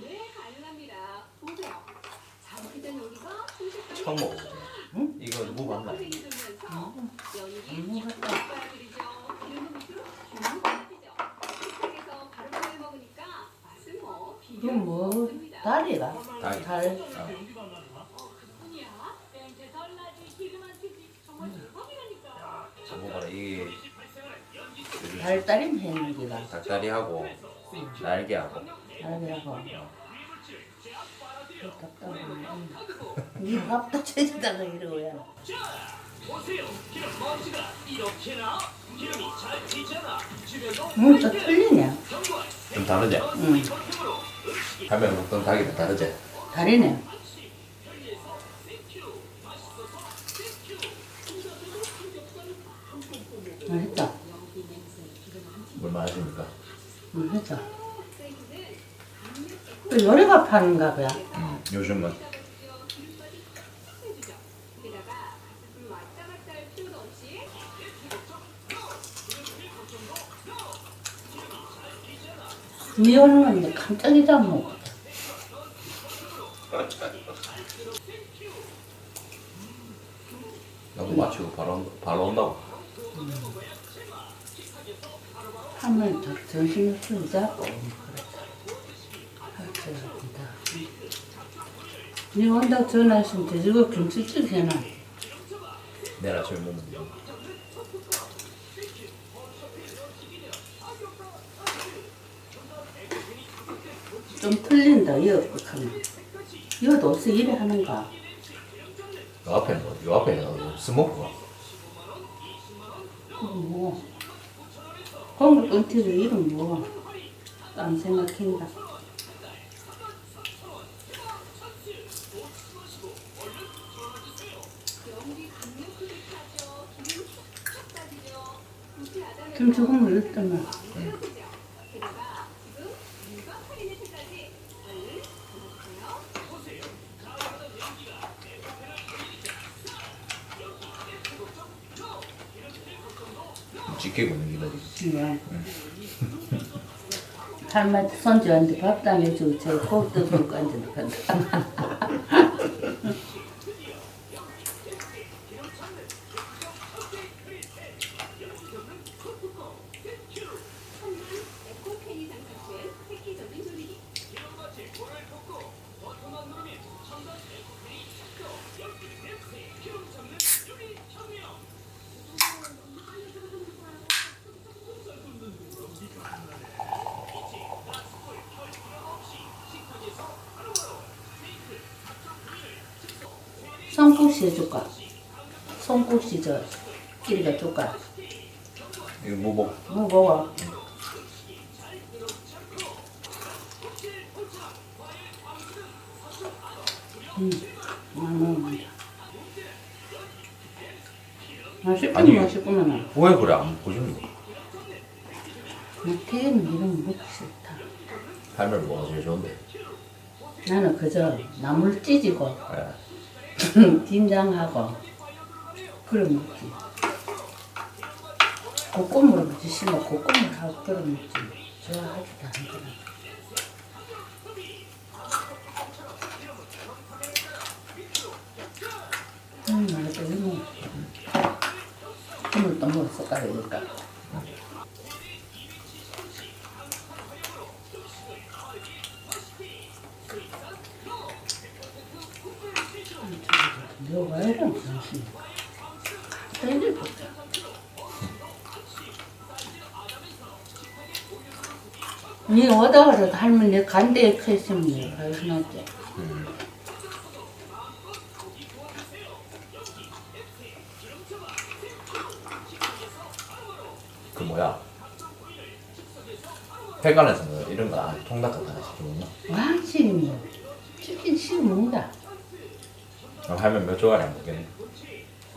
네, 연기 안 먹었다. 족발들이죠. 기름은 밑 먹어봐라 이게 달다림 해는 기가 닭다리하고 날개하고. 이 밥도 쳐지다가 이러고야. 뭔가 틀리냐? 좀 다르지? 응. 하면 먹던 닭이랑 다르지? 다리네. 맛있다. 뭘 말하십니까? 맛있다. 또 요리가 파는가 봐요. 음, 요즘은 미 오는 건데 깜짝이도 안 먹어. 나도 맞추고 바로 온- 바로 온다고. 하면 저 정신을 풀자고. 그렇다. 니 온다고 전화했으면 돼지고 김치찌개 해놔. 아침에 먹으면 돼. 좀 틀린다, 이어 하면. 이어도 없어, 이래 하는가. 요 앞에 뭐? 요 앞에 스모크가 뭐. 건물 끊기도 이름 뭐. 안 생각한다. 김치 국물 있더만. 지키고 있는 기다리지. 뭐. 할머니 손주한테 밥도 안 해주고 저 고기도 굽고 앉아도 간다. 손국시 해줄까? 손국시 저 끼리가 줄까? 이거 뭐 먹? 뭐? 음, 안 먹는다. 맛있구나. 맛있구나. 왜 그래 안 보시는 거? 튀김 이런 거 먹기 싫다. 할머니 뭐가 제일 좋은데? 나는 그저 나물 찢고 예. 김장하고 그래 먹지. 먹지 싫어. 볶음을 하고 그래 먹지. 좋아하지도 않더라. 음, 맛있다. 이거. 국물 또 먹어 숟가락이니까. 뭐가 이런 정신. 땡길 보자. 니 오다 그래도 할머니 간대에 크시면 발신하지. 음. 그 뭐야? 회관에서는 이런 거 안- 통닭 같은 거 시켜 먹나? 왕실이면 치킨 시켜 먹는다. 그럼 할머니 몇 조각이 안 먹겠네.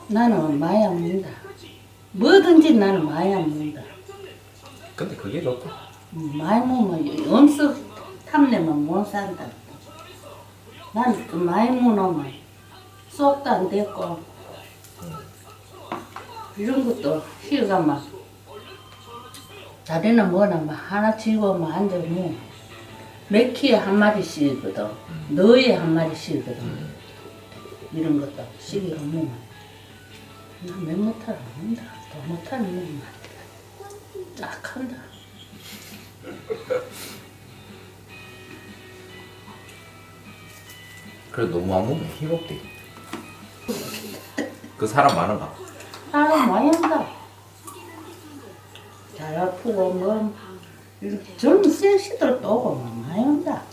나는 안 먹는다. 뭐든지 나는 안 먹는다. 근데 그게 좋다. 음, 많이 먹으면 엄석 탐내면 못 산다. 나는 또 많이 먹으면 수업도 안 됐고 이런 것도 희가 막 다리는 뭐나 막 하나 치고 막 앉아 뭐몇 키에 한 마리씩이거든 너에 한 마리씩이거든 이런 것도 시기가 뭐 나몇 못할 안 한다 더 못하는 놈만 딱 한다 그래 너무 안 먹으면 힘없대. 그 사람 많은가? 사람 많이 한다 잘 아프고 뭐 이렇게 젊은 섹시들 또 오고 막 많이 한다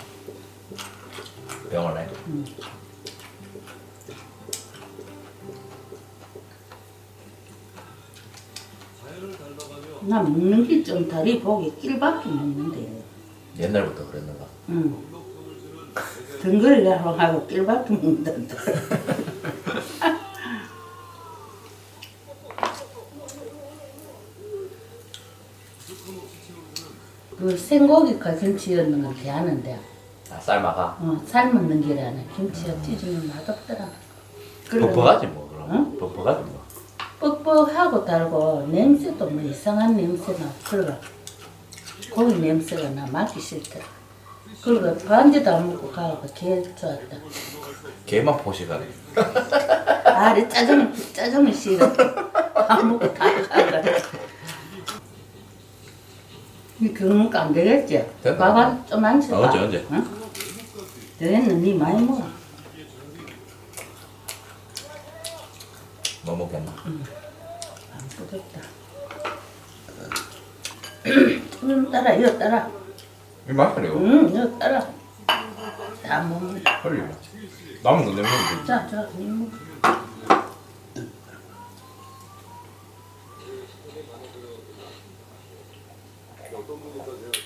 병원에. 나 먹는 게 좀 다리 보기 낄밖에 먹는데 옛날부터 그랬는가? 응. 등거리가 하고 낄밖에 먹는다 그 생고기가 김치였는 건 대하는데 아 삶아가. 어, 삶은 게라는 김치가 찢으면 맛없더라 그러고 뻑뻑하지 뭐 그럼. 응? 뻑뻑하지 뭐. 뻑뻑하고 달고 냄새도 뭐 이상한 냄새나 그러가 고기 냄새가 나 맡기 싫더라 그러고 반지도 안 먹고 가고 개 좋았다 걔만 포식하네. 아래 짜장 짜장면 싫어 안 먹고 다 가가 이 경무가 안 되겠지? 된다. 밥은 좀안 쳐봐 어, 언제, 언제? 응? 되겠는 니 많이 먹어 뭐 먹겠나? 안 부럽다 응 따라 이거 따라 이 맛이래요. 응 이거 따라 다 먹는 헐리. 남은 거 내면 자, 자, 음.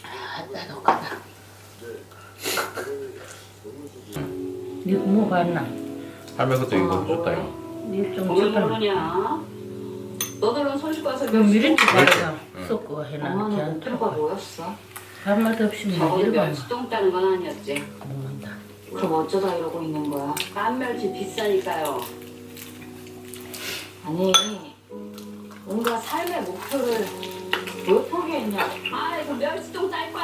아, 따뜻하다. 니 부모 봤나? 할매 그때 이거 줬다 이거. 뭘 줬다. 모르냐? 너들은 손쉽고 와서 그 미린지 몇 바르자. 섞고 해놔. 엄마는 걔한테. 목표가 뭐였어? 밥맛 없이 뭐 저번에 이러고 멸치 똥 따는 건 아니었지? 먹는다. 그럼 어쩌다 이러고 있는 거야? 깐멸치 비싸니까요. 아니, 뭔가 삶의 목표를 왜 포기했냐? 아이, 그 멸치 똥 딸 거야, 안딸 거야?